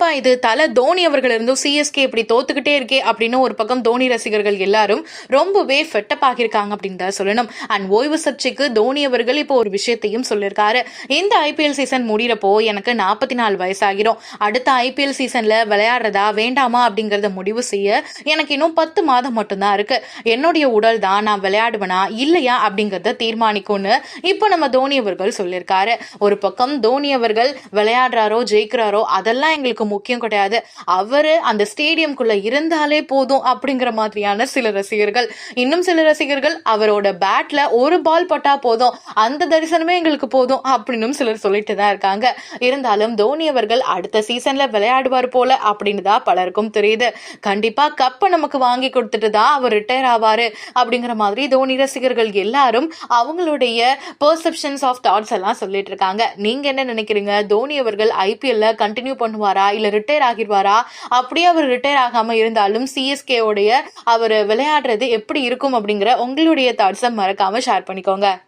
என்னப்பா இது? தலை தோனி அவர்கள் இருந்தும் சிஎஸ்கே இப்படி தோத்துக்கிட்டே இருக்கே அப்படின்னு ஒரு பக்கம் தோனி ரசிகர்கள் எல்லாரும் ரொம்பவே ஃபெட்டப் ஆகியிருக்காங்க அப்படின்னு தான் சொல்லணும். அண்ட் ஓய்வு சர்ச்சைக்கு தோனி அவர்கள் இப்போ ஒரு விஷயத்தையும் சொல்லியிருக்காரு இந்த ஐபிஎல் சீசன் முடிகிறப்போ எனக்கு நாற்பத்தி நாலு வயசாகிரும். அடுத்த ஐபிஎல் சீசன்ல விளையாடுறதா வேண்டாமா அப்படிங்கிறத முடிவு செய்ய எனக்கு இன்னும் பத்து மாதம் மட்டும்தான் இருக்கு. என்னுடைய உடல் தான் நான் விளையாடுவேனா இல்லையா அப்படிங்கிறத தீர்மானிக்கும்னு இப்போ நம்ம தோனி அவர்கள் சொல்லியிருக்காரு ஒரு பக்கம் தோனி அவர்கள் விளையாடுறாரோ ஜெயிக்கிறாரோ அதெல்லாம் எங்களுக்கு முக்கியம் கிடையாது. அவர் அந்த ஸ்டேடியம்குள்ள இருந்தாலே போதும் அப்படிங்கிற மாதிரியான சில ரசிகர்கள். இன்னும் சில ரசிகர்கள் அவரோட பேட்ல ஒரு பால் பட்டா போதும். அந்த தரிசனமே எங்களுக்கு போதும் அப்படின்னு சிலர் சொல்லிட்டு தான் இருக்காங்க. இருந்தாலும் தோனி அவர்கள் அடுத்த சீசன்ல விளையாடுவார் போல அப்படின்னு தான் பலருக்கும் தெரியுது. கண்டிப்பா கப்பை நமக்கு வாங்கி கொடுத்துட்டு தான் அவர் ரிட்டையர் ஆவாரு அப்படிங்கிற மாதிரி தோனி ரசிகர்கள் எல்லாரும் அவங்களுடைய பர்செப்ஷன்ஸ் ஆஃப் தாட்ஸ் எல்லாம் சொல்லிட்டு இருக்காங்க. நீங்க என்ன நினைக்கிறீங்க? தோனி அவர்கள் ஐபிஎல்ல கண்டினியூ பண்ணுவாரா? இல்லை ரிட்டையர் ஆகிடுவாரா? அப்படியே அவர் ரிட்டையர் ஆகாம இருந்தாலும் சிஎஸ்கே உடைய அவர் விளையாடுறது எப்படி இருக்கும் அப்படிங்கிற உங்களுடைய தாட்ஸை மறக்காம ஷேர் பண்ணிக்கோங்க.